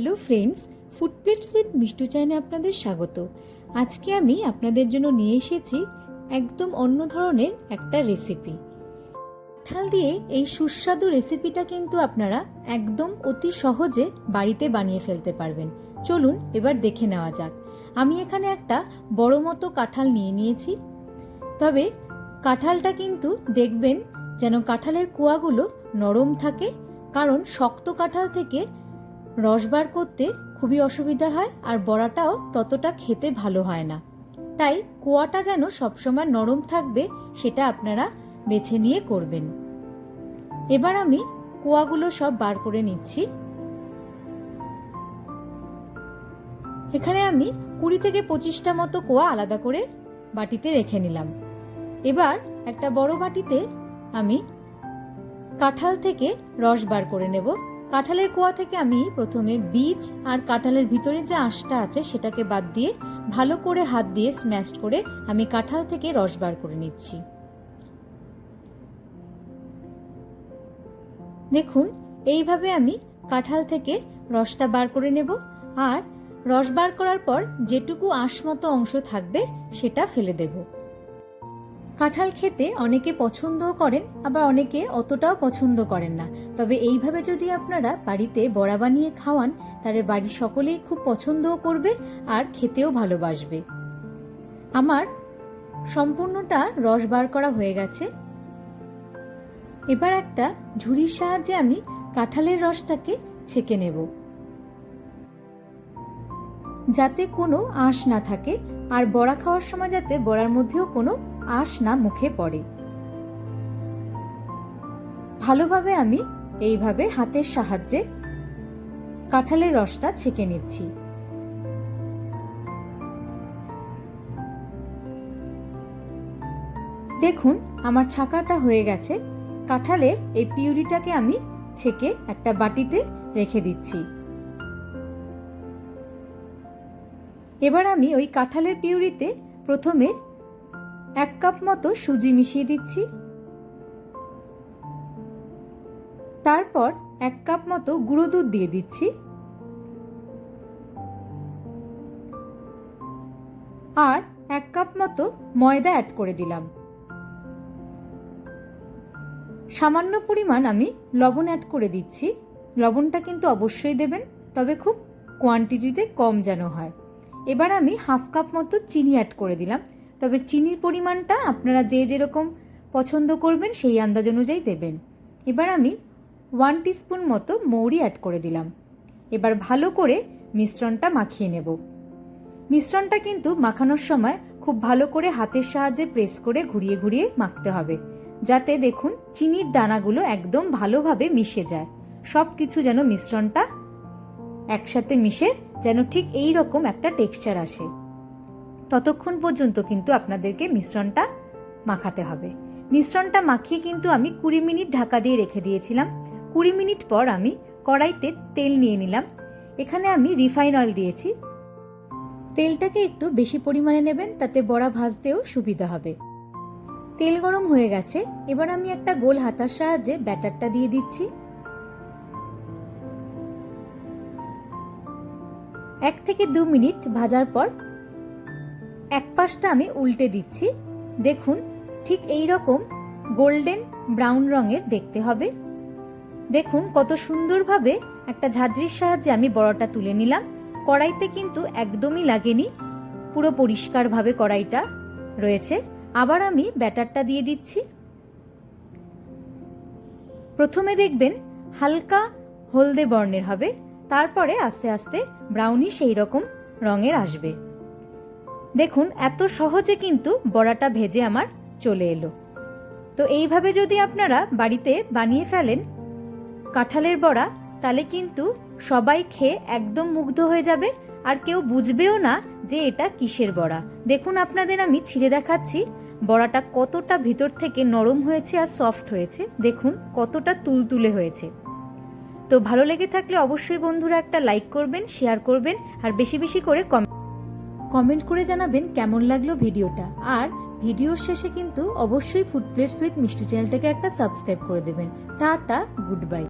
Hello friends food plates with Mishtu চাইনে আপনাদের স্বাগত। আজকে আমি আপনাদের জন্য নিয়ে এসেছি একদম অন্য ধরনের একটা রেসিপি। কাঁঠাল দিয়ে এই সুস্বাদু রেসিপিটা কিন্তু আপনারা একদম অতি সহজে বাড়িতে বানিয়ে ফেলতে পারবেন। চলুন এবার দেখে নেওয়া যাক। আমি এখানে একটা বড় মতো কাঁঠাল নিয়ে নিয়েছি। তবে কাঁঠালটা কিন্তু দেখবেন যেন কাঁঠালের কুয়াগুলো নরম থাকে, কারণ শক্ত কাঁঠাল থেকে রস বার করতে খুবই অসুবিধা হয় আর বড়াটাও ততটা খেতে ভালো হয় না। তাই কুয়াটা যেন সবসময় নরম থাকবে সেটা আপনারা বেছে নিয়ে করবেন। এবার আমি কুয়াগুলো সব বার করে নিচ্ছি। এখানে আমি কুড়ি থেকে পঁচিশটা মতো কোয়া আলাদা করে বাটিতে রেখে নিলাম। এবার একটা বড় বাটিতে আমি কাঁঠাল থেকে রস বার করে নেব। কাঁঠালের কোয়া থেকে আমি প্রথমে বীজ আর কাঁঠালের ভিতরে যে আঁশটা আছে সেটাকে বাদ দিয়ে ভালো করে হাত দিয়ে স্ম্যাশ করে আমি কাঁঠাল থেকে রস বার করে নিচ্ছি। দেখুন, এইভাবে আমি কাঁঠাল থেকে রসটা বার করে নেব আর রস বার করার পর যেটুকু আঁশ মতো অংশ থাকবে সেটা ফেলে দেবো। কাঁঠাল খেতে অনেকে পছন্দও করেন, আবার অনেকে অতটাও পছন্দ করেন না। তবে এইভাবে যদি আপনারা বাড়িতে বড়া বানিয়ে খাওয়ান, তাহলে বাড়ির সকলেই খুব পছন্দও করবে আর খেতেও ভালোবাসবে। আমার সম্পূর্ণটা রস বার করা হয়ে গেছে। এবার একটা ঝুড়ির সাহায্যে আমি কাঁঠালের রসটাকে ছেঁকে নেব। যাতে কোনো আঁশ না থাকে, আর বড়া খাওয়ার সময় যাতে বড়ার মধ্যেও কোনো আঁশ না মুখে পড়ে। ভালোভাবে আমি এইভাবে হাতের সাহায্যে কাঁঠালের রসটা ছেঁকে নিচ্ছি। দেখুন, আমার ছাকাটা হয়ে গেছে। কাঁঠালের এই পিউরিটাকে আমি ছেঁকে একটা বাটিতে রেখে দিচ্ছি। এবার আমি ওই কাঁঠালের পিউরিতে প্রথমে এক কাপ মতো সুজি মিশিয়ে দিচ্ছি। তারপর এক কাপ মতো গুঁড়ো দুধ দিয়ে দিচ্ছি। আর এক কাপ মতো ময়দা অ্যাড করে দিলাম। সামান্য পরিমাণ আমি লবণ অ্যাড করে দিচ্ছি। লবণটা কিন্তু অবশ্যই দেবেন, তবে খুব কোয়ান্টিটিতে কম যেন হয়। এবার আমি হাফ কাপ মতো চিনি অ্যাড করে দিলাম। তবে চিনির পরিমাণটা আপনারা যে যেরকম পছন্দ করবেন সেই আন্দাজ অনুযায়ী দেবেন। এবার আমি ওয়ান টিস্পুন মতো মৌরি অ্যাড করে দিলাম। এবার ভালো করে মিশ্রণটা মাখিয়ে নেব। মিশ্রণটা কিন্তু মাখানোর সময় খুব ভালো করে হাতের সাহায্যে প্রেস করে ঘুরিয়ে ঘুরিয়ে মাখতে হবে। যাতে দেখুন চিনির দানাগুলো একদম ভালোভাবে মিশে যায়। সব কিছু যেন মিশ্রণটা একসাথে মিশে যেন ঠিক এই রকম একটা টেক্সচার আসে। ততক্ষণ পর্যন্ত কিন্তু আপনাদেরকে মিশ্রণটা মাখাতে হবে। মিশ্রণটা মাখিয়ে কিন্তু আমি কুড়ি মিনিট ঢাকা দিয়ে রেখে দিয়েছিলাম। কুড়ি মিনিট পর আমি কড়াইতে তেল নিয়ে নিলাম। এখানে আমি রিফাইন অয়েল দিয়েছি। তেলটাকে একটু বেশি পরিমাণে নেবেন, তাতে বড়া ভাজতেও সুবিধা হবে। তেল গরম হয়ে গেছে। এবার আমি একটা গোল হাতার সাহায্যে ব্যাটারটা দিয়ে দিচ্ছি। এক থেকে দু মিনিট ভাজার পর এক পাশটা আমি উল্টে দিচ্ছি। দেখুন, ঠিক এই রকম গোল্ডেন ব্রাউন রঙের দেখতে হবে। দেখুন, কত সুন্দরভাবে একটা ঝাঁঝরির সাহায্যে আমি বড়টা তুলে নিলাম। কড়াইতে কিন্তু একদমই লাগেনি। পুরো পরিষ্কারভাবে কড়াইটা রয়েছে। আবার আমি ব্যাটারটা দিয়ে দিচ্ছি। প্রথমে দেখবেন হালকা হলদে বর্ণের হবে। তারপরে আস্তে আস্তে ব্রাউনি সেই রকম রঙের আসবে। দেখুন, এত সহজে কিন্তু বড়াটা ভেজে আমার চলে এলো। তো এইভাবে যদি আপনারা বাড়িতে বানিয়ে ফেলেন কাঁঠালের বড়া, তাহলে কিন্তু সবাই খেয়ে একদম মুগ্ধ হয়ে যাবে আর কেউ বুঝবেও না যে এটা কিসের বড়া। দেখুন, আপনাদের আমি ছিঁড়ে দেখাচ্ছি, বড়াটা কতটা ভিতর থেকে নরম হয়েছে আর সফট হয়েছে। দেখুন, কতটা তুলতুলে হয়েছে। তো ভালো লেগে থাকলে অবশ্যই বন্ধুরা একটা লাইক করবেন, শেয়ার করবেন, আর বেশি বেশি করে কমেন্ট কমেন্ট করে জানাবেন কেমন লাগল ভিডিওটা। আর ভিডিওর শেষে কিন্তু অবশ্যই ফুড প্লেটস উইথ মিষ্টি চ্যানেলটাকে একটা সাবস্ক্রাইব করে দেবেন। Tata, goodbye.